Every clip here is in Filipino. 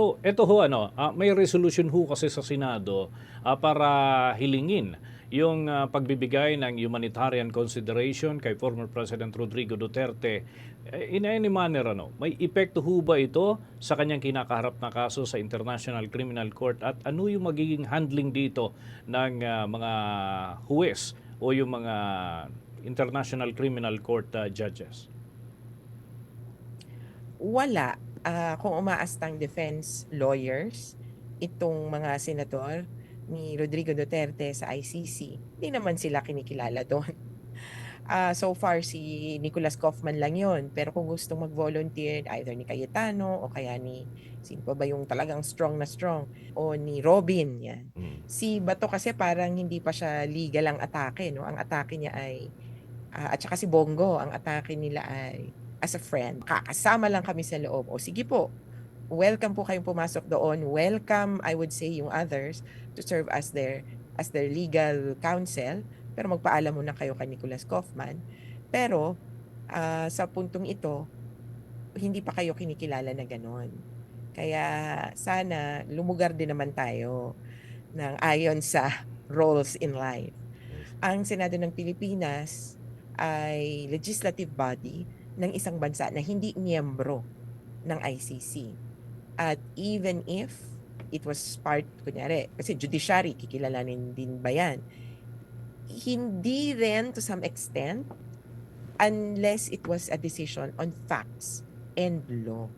So, ito ho ano, ah, may resolution ho kasi sa Senado ah, para hilingin yung ah, pagbibigay ng humanitarian consideration kay former President Rodrigo Duterte. Eh, in any manner ano, may epekto ho ba ito sa kanyang kinakaharap na kaso sa International Criminal Court at ano yung magiging handling dito ng ah, mga huwes o yung mga International Criminal Court ah, judges? wala ah, kung umaastang defense lawyers itong mga senador ni Rodrigo Duterte sa ICC, hindi naman sila kinikilala doon. Ah, so far si Nicholas Kaufman lang yon pero kung gusto mag-volunteer either ni Cayetano o kaya ni sino pa ba yung talagang strong na strong o ni Robin yan. Mm. Si Bato kasi parang hindi pa siya legal ang atake no. Ang atake niya ay ah, at saka si Bongo, ang atake nila ay as a friend. Kakasama lang kami sa loob. O sige po, welcome po kayong pumasok doon. Welcome, I would say, yung others to serve as their as their legal counsel. Pero magpaalam muna kayo kay Nicholas Kaufman. Pero ah, sa puntong ito, hindi pa kayo kinikilala na ganon. Kaya sana lumugar din naman tayo ng ayon sa roles in life. Ang Senado ng Pilipinas ay legislative body ng isang bansa na hindi miyembro ng ICC. At even if it was part, kunyari, kasi judiciary, kikilalanin din ba yan? Hindi rin to some extent unless it was a decision on facts and law.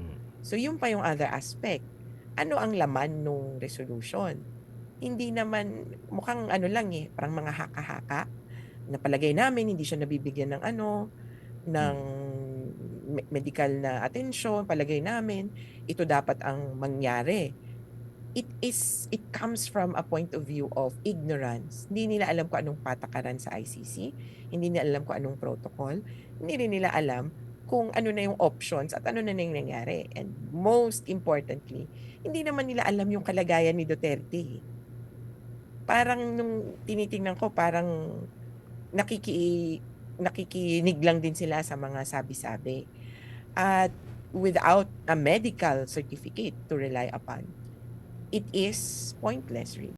Mm. So yun pa yung other aspect. Ano ang laman nung resolution? Hindi naman, mukhang ano lang eh, parang mga haka-haka. Napalagay namin, hindi siya nabibigyan ng ano, ng me- medical na atensyon, palagay namin, ito dapat ang mangyari. It is, it comes from a point of view of ignorance. Hindi nila alam kung anong patakaran sa ICC, hindi nila alam kung anong protocol, hindi rin nila alam kung ano na yung options at ano na na yung nangyari. And most importantly, hindi naman nila alam yung kalagayan ni Duterte. Parang nung tinitingnan ko, parang nakiki nakikinig lang din sila sa mga sabi-sabi. At without a medical certificate to rely upon, it is pointless really.